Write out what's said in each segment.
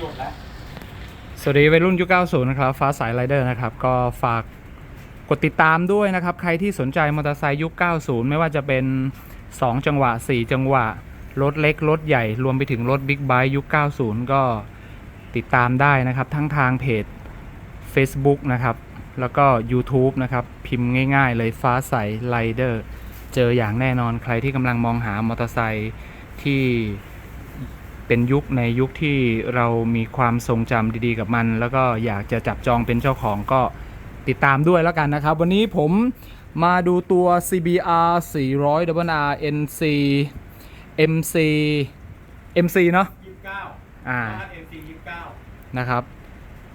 หยดแล้วสวัสดีวัยรุ่นยุค90 นะครับ ฟ้าสายไรเดอร์นะครับ ก็ฝากกดติดตามด้วยนะครับ ใครที่สนใจมอเตอร์ไซค์ยุค 90 ไม่ว่าจะเป็น 2 จังหวะ 4 จังหวะ รถเล็ก รถใหญ่ รวมไปถึงรถบิ๊กไบค์ยุค 90 ก็ติดตามได้นะครับ ทั้งทางเพจ Facebook นะครับ แล้วก็ YouTube นะครับ พิมพ์ง่ายๆ เลยฟ้าใสไรเดอร์ เจออย่างแน่นอนใครที่กำลังมองหามอเตอร์ไซค์ที่ เป็นยุคในยุคที่เรามีความทรงจำดีๆกับมัน แล้วก็อยากจะจับจองเป็นเจ้าของก็ติดตามด้วยแล้วกันนะครับ วันนี้ผมมาดูตัว CBR 400 WR NC MC MC เนาะยี่สิบเก้าอ่าเอ็นซียี่สิบเก้านะครับ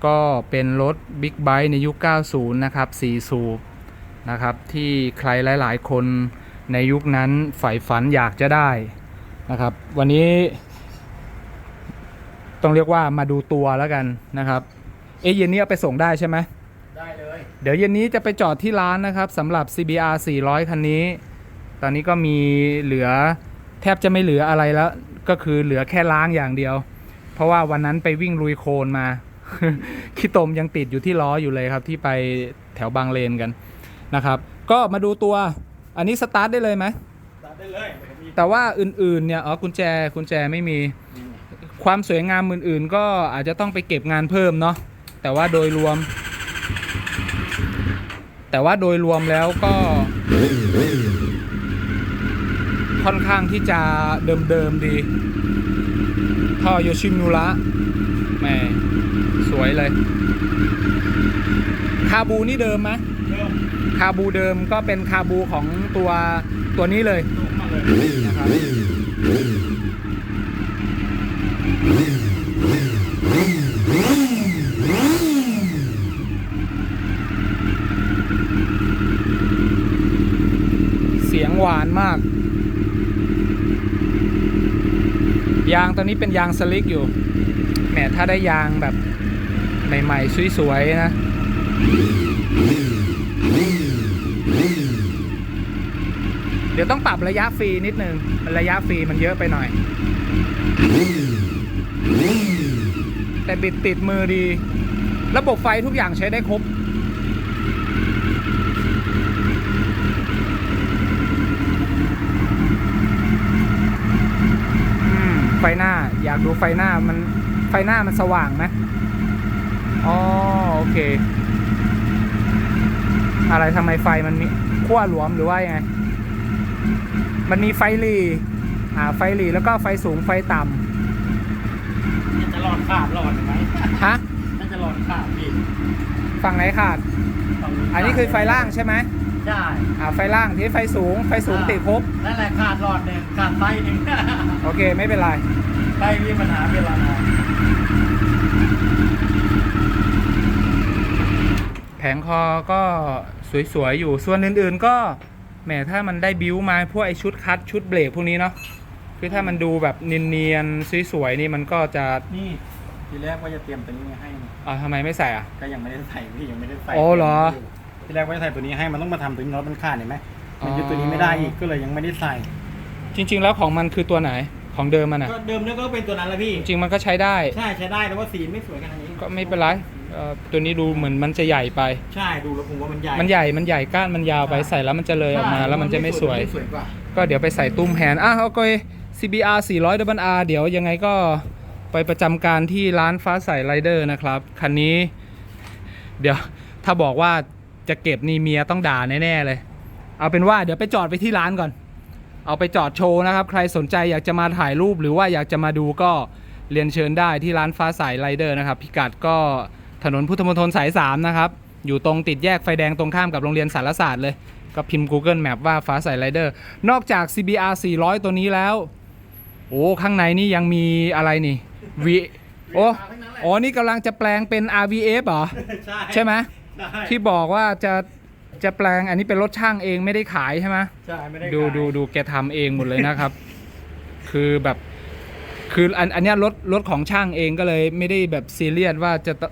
ก็เป็นรถบิ๊กไบค์ในยุค 90 นะครับ 4 สูบนะครับ ที่ใครหลาย ๆ คนในยุคนั้นใฝ่ฝันอยากจะได้นะครับ วันนี้ ต้องเรียกว่ามาดูตัวแล้วกันนะครับ เอ๊ะเย็นนี้เอาไปส่งได้ใช่ไหมได้เลย เดี๋ยวเย็นนี้จะไปจอดที่ร้านนะครับสำหรับ CBR 400 คันนี้ ตอนนี้ก็มีเหลือแทบจะไม่เหลืออะไรแล้ว ก็คือเหลือแค่ล้างอย่างเดียว เพราะว่าวันนั้นไปวิ่งลุยโคลนมาขี้ตมยังติดอยู่ที่ล้ออยู่เลยครับ ที่ไปแถวบางเลนกันนะครับ ก็มาดูตัวอันนี้สตาร์ทได้เลยไหมตัดได้เลยเดี๋ยวมีแต่ว่าอื่นๆเนี่ยอ๋อกุญแจกุญแจไม่มี ความสวยงามอื่นๆ ก็อาจจะต้องไปเก็บงานเพิ่มเนาะแต่ว่าโดยรวม แต่ว่าโดยรวมแล้วก็ ค่อนข้างที่จะเดิมๆดี ท่อโยชิมูระแหมสวยเลย คาบูนี่เดิมไหมเดิมคาบูเดิมก็เป็นคาบูของตัวตัวนี้เลยลงมาเลยนะครับ เสียงหวานมาก ยางตัวนี้เป็นยางสลิกอยู่ แหมถ้าได้ยางแบบ ใหม่ๆ สวย ๆ นะเดี๋ยวต้องปรับระยะฟรีนิดนึง ระยะฟรีมันเยอะไปหน่อย บิดติดมือดี ระบบไฟทุกอย่างใช้ได้ครบ ไฟหน้าอยากดูไฟหน้ามันไฟหน้ามันสว่างไหมอ๋อโอเค อะไรทำไมไฟมันมีขั้วหลวมหรือว่ายังไง มันมีไฟหลีอ่าไฟหลีแล้วก็ไฟสูงไฟต่มันจะ หลอดขาดหลอดเห็นไหมำฮะมันจะหลอดขาดพี่ฝั่งไหนขาด ฝั่งอันนี้คือไฟล่างใช่ไหมใช่อ่าไฟล่างที่ไฟสูง ไฟสูงติดครบนั่นแหละขาดหลอดหนึ่งขาดไฟหนึ่งโอเคไม่เป็นไรไฟมีปัญหาเวลานานแผงคอก็สวยๆอยู่ส่วนอื่นๆก็แหมถ้ามันได้บิวมาพวกไอชุดคัดชุดเบรกพวกนี้เนาะ คือถ้ามันดูแบบเนียนๆสวยๆนี่มันก็จะนี่ทีแรกว่าจะเตรียมตัวนี้ให้อ่าทำไมไม่ใส่อะ ก็ยังไม่ได้ใส่พี่ยังไม่ได้ใส่โอ้เหรอ ทีแรกว่าจะใส่ตัวนี้ให้มันต้องมาทำตัวนี้น็อตมันขาดเห็นไหมมันยึดตัวนี้ไม่ได้อีกก็เลยยังไม่ได้ใส่ จริง ๆ แล้วของมันคือตัวไหนของเดิมมันอะ ก็เดิมเนี่ยก็เป็นตัวนั้นแหละพี่จริงๆมันก็ใช้ได้ ใช่ใช้ได้แต่ว่าสีไม่สวยขนาดนี้ก็ไม่เป็นไรเอ่อตัวนี้ดูเหมือนมันจะใหญ่ไป ใช่ดูแล้วผมว่ามันใหญ่มันใหญ่ มันใหญ่ก้านมันยาวไปใช่ใส่แล้วมันจะเลยออกมาใช่แล้วมันจะไม่สวยไม่สวยกว่า ก็เดี๋ยวไปใส่ตุ้มแฮนด์อะโอเค CBR 400 w R เดี๋ยวยังไงก็ไปประจำการที่ร้านฟ้าใสไรเดอร์นะครับ คันนี้ เดี๋ยวถ้าบอกว่าจะเก็บนี่เมียต้องด่าแน่ๆเลย เอาเป็นว่าเดี๋ยวไปจอดไปที่ร้านก่อน เอาไปจอดโชว์นะครับ ใครสนใจอยากจะมาถ่ายรูปหรือว่าอยากจะมาดูก็เรียนเชิญได้ที่ร้านฟ้าใสไรเดอร์นะครับ พิกัดก็ถนนพุทธมณฑลสาย 3 นะครับ อยู่ตรงติดแยกไฟแดงตรงข้ามกับโรงเรียนสารศาสตร์เลย ก็พิมพ์ Google Map ว่าฟ้าใสไรเดอร์ นอกจาก CBR 400 ตัวนี้แล้ว โอ้ข้างในนี่ยังมีอะไรนี่ V โอ้อ๋อนี่กำลังจะแปลงเป็น RVF เหรอ ใช่ใช่ไหมใช่ที่บอกว่าจะจะแปลงอันนี้เป็นรถช่างเองไม่ได้ขายใช่ไหมใช่ไม่ได้ดูขายดูดูแกทำเองหมดเลยนะครับ คือแบบคืออันอันเนี้ยรถรถของช่างเองก็เลยไม่ได้แบบซีเรียสว่าจะต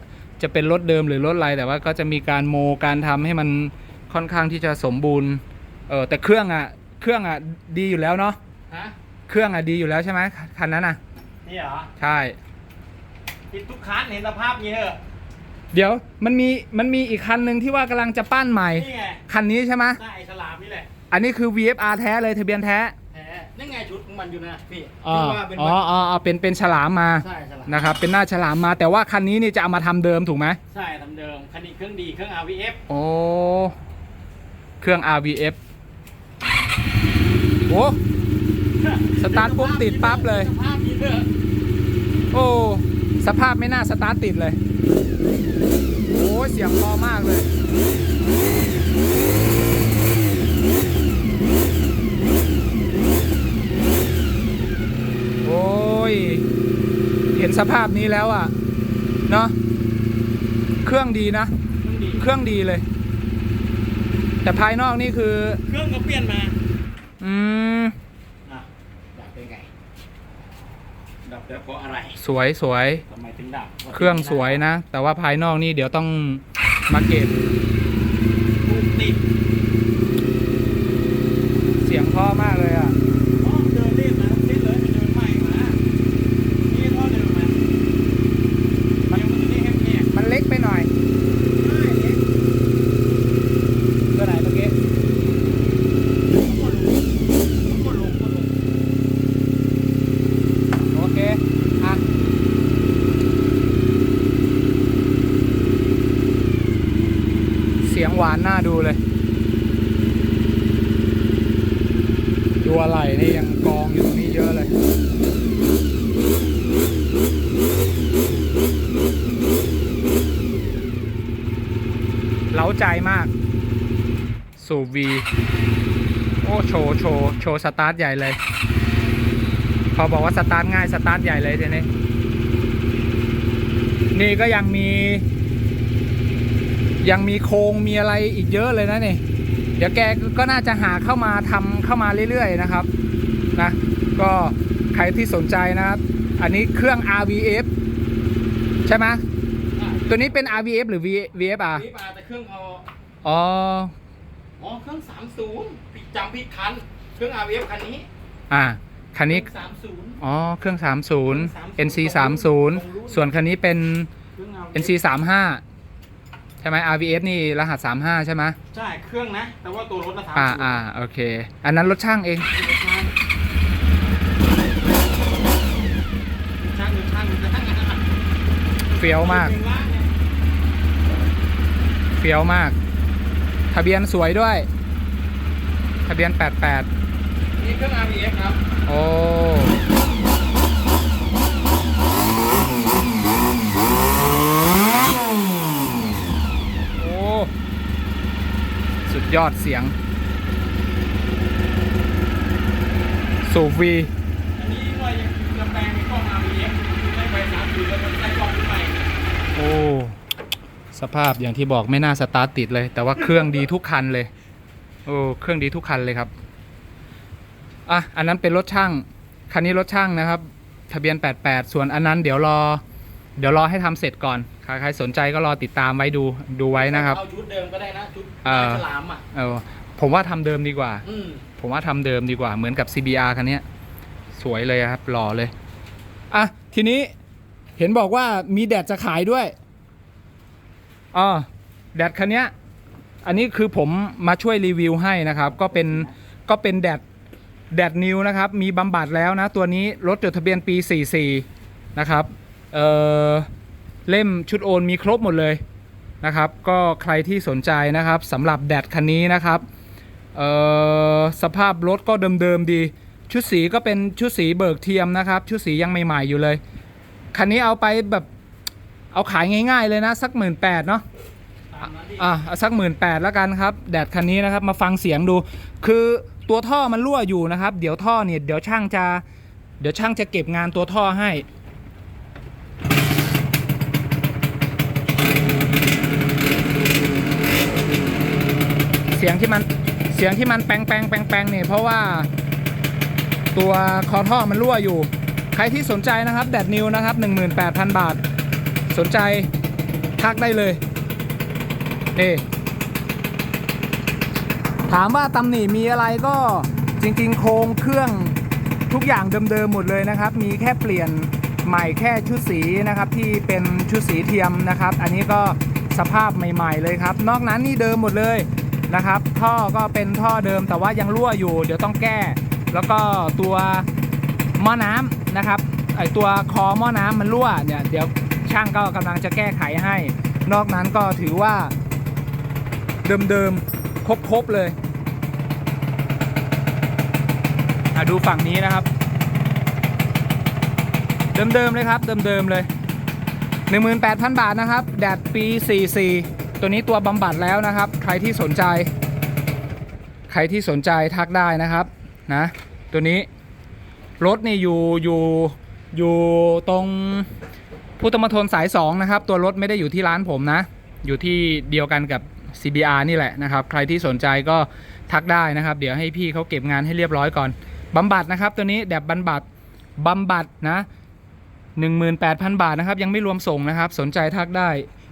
จะเป็นรถเดิมหรือรถอะไรแต่ว่าก็จะมีการโมการทำให้มันค่อนข้างที่จะสมบูรณ์เออแต่เครื่องอะ เครื่องอะดีอยู่แล้วเนาะฮะ เครื่องอะดีอยู่แล้วใช่ไหมคันนั้นอะนี่เหรอใช่ ติดทุกคันเห็นสภาพนี้เหรอะเดี๋ยวมันมีมันมีอีกคันหนึ่งที่ว่ากำลังจะปั้นใหม่ นี่ไงคันนี้ใช่ไหมใช่ไอ้ฉลามนี่แหละอันนี้คือ VFR แท้เลยทะเบียนแท้แท้นี่ไงชุดของมันอยู่นะพี่อ๋อที่ว่าเป็นอ๋ออ๋ออ๋อเป็นเป็นฉลามมาใช่ฉลามนะครับเป็นหน้าฉลามมา แต่ว่าคันนี้นี่จะเอามาทำเดิมถูกไหมใช่ทำเดิมคันนี้เครื่องดีเครื่อง RVF โอ้เครื่อง RVF โอ้ สตาร์ทปุ๊บติดปั๊บเลยสภาพนี้เถอะโอ้ สภาพไม่น่าสตาร์ทติดเลย โอ้เสียงพอมากเลย โอ้ย เห็นสภาพนี้แล้วอะ เนาะ เครื่องดีนะ เครื่องดีเครื่องดีเลย แต่ภายนอกนี่คือ เครื่องก็เปลี่ยนมา อืม อะดับได้ไง ดับได้เพราะอะไรสวยสวยทำไมถึงดับเครื่องสวยนะ แต่ว่าภายนอกนี่เดี๋ยวต้องมาเก็บลูกติด เสียงเพ่อมากเลยอะ อ๋อเดินเล่นนะเล่นเลยเดินใหม่มานี่ท่อเดิมมามันยังมันจะได้แคบ มันเล็กไปหน่อย ๆใช่เล็ก ตัวไหนเมื่อกี้ กดลงกดลงกดลง โอเค อะ เสียงหวานน่าดูเลย ดูอะไรนี่ยังกองอยู่ตรงนี้เยอะเลย เล้าใจมาก สูบวีโอ้โชว์โชว์โชว์สตาร์ทใหญ่เลย พอบอกว่าสตาร์ทง่ายสตาร์ทใหญ่เลยทีนี้นี่ก็ยังมี ยังมีโครงมีอะไรอีกเยอะเลยนะเนี่ย เดี๋ยวแกก็น่าจะหาเข้ามาทำเข้ามาเรื่อยๆนะครับนะก็ใครที่สนใจนะครับอันนี้เครื่อง RVF ใช่ไหมอะตัวนี้เป็น RVF หรือ V VFR นี่มาแต่เครื่องเอาอ๋ออ๋อเครื่อง30ผิดจำผิดคันเครื่อง RVF คันนี้ อ่าคันนี้เครื่อง30อ๋อ เครื่อง 30 NC 30 ส่วนคันนี้เป็นเครื่อง RVF NC 35ใช่ไหม RVF นี่รหัส 35 ใช่ไหมใช่เครื่องนะ แต่ว่าตัวรถนะ30อ่าอ่าโอเค อันนั้นรถช่างเองช่างหรือช่างหรือช่างเฟี้ยวมาก เฟี้ยวมาก ทะเบียนสวยด้วย ทะเบียน 88 นี่เครื่อง RVF ครับ โอ้โอ้ สุด ยอดเสียง สูบวีอันนี้ว่าจะแปลงเป็นกล้อง RVF ได้ไปสามปีแล้วมันได้กล้องขึ้นใหม่โอ้สภาพอย่างที่บอกไม่น่าสตาร์ทติดเลย แต่ว่าเครื่องดีทุกคันเลยโอ้เครื่องดีทุกคันเลยครับอะอันนั้นเป็นรถช่างคันนี้รถช่างนะครับ ทะเบียน 88 ส่วนอันนั้นเดี๋ยวรอ เดี๋ยวรอให้ทำเสร็จก่อน ใครใครสนใจก็รอติดตามไว้ดูดูไว้นะครับ เอาชุดเดิมก็ได้นะชุดเออฉลามอะเออผมว่าทำเดิมดีกว่า อืมผมว่าทำเดิมดีกว่าเหมือนกับ CBR คันเนี้ยสวยเลยครับหล่อเลย อะ ทีนี้เห็นบอกว่ามีแดดจะขายด้วยอ๋อแดดคันเนี้ยอันนี้คือผมมาช่วยรีวิวให้นะครับ ก็เป็นก็เป็นแดดแดดนิวนะครับ มีบำบัดแล้วนะ ตัวนี้รถจดทะเบียนปี 44 นะครับ เออ เล่มชุดโอนมีครบหมดเลยนะครับ ก็ใครที่สนใจนะครับสำหรับแดดคันนี้นะครับสภาพรถก็เดิมๆดี ชุดสีก็เป็นชุดสีเบิกเทียมนะครับ ชุดสียังใหม่ๆอยู่เลย คันนี้เอาไปแบบเอาขายง่ายๆเลยนะ สักหมื่นแปดเนาะอะสักหมื่นแปดแล้วกันครับ แดดคันนี้นะครับมาฟังเสียงดู คือตัวท่อมันรั่วอยู่นะครับ เดี๋ยวท่อเนี่ยเดี๋ยวช่างจะ เดี๋ยวช่างจะเก็บงานตัวท่อให้ ยงที่มันเสียงที่มันแปงแปงแปงแปงเนี่ยเพราะว่า ตัวคอท่อมันรั่วอยู่ ใครที่สนใจนะครับแดดนิวนะครับ 18,000 บาท สนใจทักได้เลยนี่ถามว่าตำหนิมีอะไรก็จริง ๆ โครงเครื่องทุกอย่างเดิมๆหมดเลยนะครับ มีแค่เปลี่ยนใหม่แค่ชุดสีนะครับที่เป็นชุดสีเทียมนะครับ อันนี้ก็สภาพใหม่ ๆ เลยครับ นอกนั้นนี่เดิมหมดเลย นะครับ ท่อก็เป็นท่อเดิมแต่ว่ายังรั่วอยู่ เดี๋ยวต้องแก้ แล้วก็ตัวหม้อน้ำนะครับไอตัวคอหม้อน้ำมันรั่วเนี่ยเดี๋ยวช่างก็กำลังจะแก้ไขให้ นอกนั้นก็ถือว่า เดิมๆครบๆเลยอะดูฝั่งนี้นะครับ เดิมๆเลยครับ เดิมๆเลย 18,000 บาทนะครับ แดดปี 44 ตัวนี้ตัวบำบัดแล้วนะครับ ใครที่สนใจ ใครที่สนใจทักได้นะครับนะตัวนี้รถนี่อยู่อยู่อยู่ตรงพุทธมณฑลสาย 2 นะครับ ตัวรถไม่ได้อยู่ที่ร้านผมนะ อยู่ที่เดียวกันกับ CBR นี่แหละนะครับ ใครที่สนใจก็ทักได้นะครับ เดี๋ยวให้พี่เขาเก็บงานให้เรียบร้อยก่อนบำบัดนะครับ ตัวนี้แดบบำบัดบำบัดนะ 18,000 บาทนะครับ ยังไม่รวมส่งนะครับ สนใจทักได้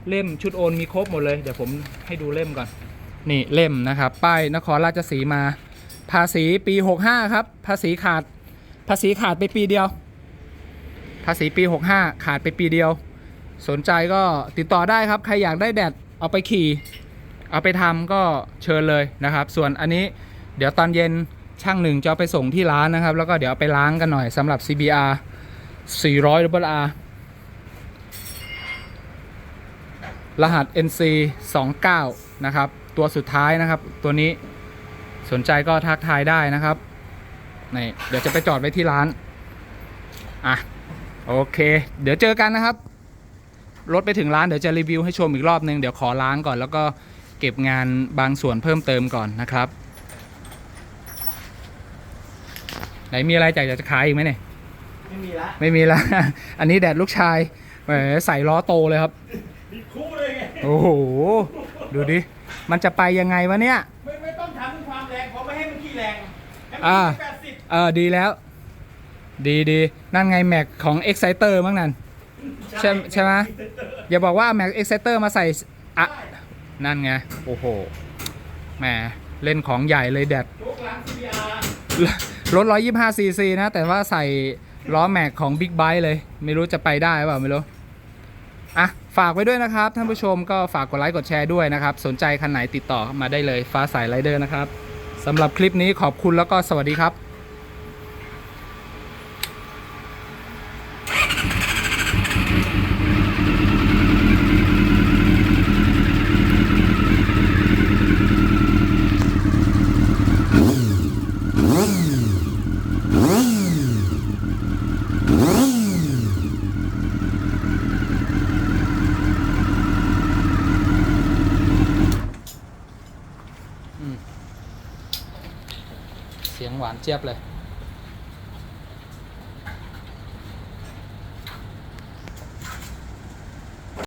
เล่มชุดโอนมีครบหมดเลย เดี๋ยวผมให้ดูเล่มก่อน นี่เล่มนะครับ ป้ายนครราชสีมา ภาษีปี 65 ครับ ภาษีขาด ภาษีขาดไปปีเดียว ภาษีปี 65 ขาดไปปีเดียว สนใจก็ติดต่อได้ครับ ใครอยากได้แดดเอาไปขี่ เอาไปทำก็เชิญเลยนะครับ ส่วนอันนี้เดี๋ยวตอนเย็นช่างหนึ่งจะไปส่งที่ร้านนะครับ แล้วก็เดี๋ยวไปล้างกันหน่อยสำหรับ CBR 400 R รหัส NC 29นะครับ ตัวสุดท้ายนะครับ ตัวนี้สนใจก็ทักทายได้นะครับนี่เดี๋ยวจะไปจอดไว้ที่ร้าน อะ โอเค เดี๋ยวเจอกันนะครับ รถไปถึงร้านเดี๋ยวจะรีวิวให้ชมอีกรอบนึง เดี๋ยวขอล้างก่อน แล้วก็เก็บงานบางส่วนเพิ่มเติมก่อนนะครับ ไหนมีอะไรจากอยากจะขายอีกไหมเนี่ย ไม่มีละ ไม่มีละ อันนี้แดดลูกชายแหมใส่ล้อโตเลยครับมีคู่เลยไง โอ้โห ดูดิ มันจะไปยังไงวะเนี่ย ไม่ไม่ต้องทำด้วยความแรงเพราะไม่ให้มันขี้แรงให้มันอ่าแปดสิบเออดีแล้ว ดีดีนั่นไงแม็กของ Exciter มั้งนั่น ใช่ใช่ไหมอย่าบอกว่าแม็ก Exciter มาใส่อะนั่นไง โอ้โห แหม เล่นของใหญ่เลยแดดยกหลัง CBR รถ 125 ซีซีนะ แต่ว่าใส่ล้อแม็กของ Big b i t e เลย ไม่รู้จะไปได้หรือเปล่าไม่รู้ อะ ฝากไว้ด้วยนะครับ ท่านผู้ชมก็ฝากกดไลค์กดแชร์ด้วยนะครับ สนใจคันไหนติดต่อมาได้เลยฟ้าสายไรเดอร์นะครับสำหรับคลิปนี้ขอบคุณแล้วก็สวัสดีครับ เสียงหวาน เจี๊ยบเลย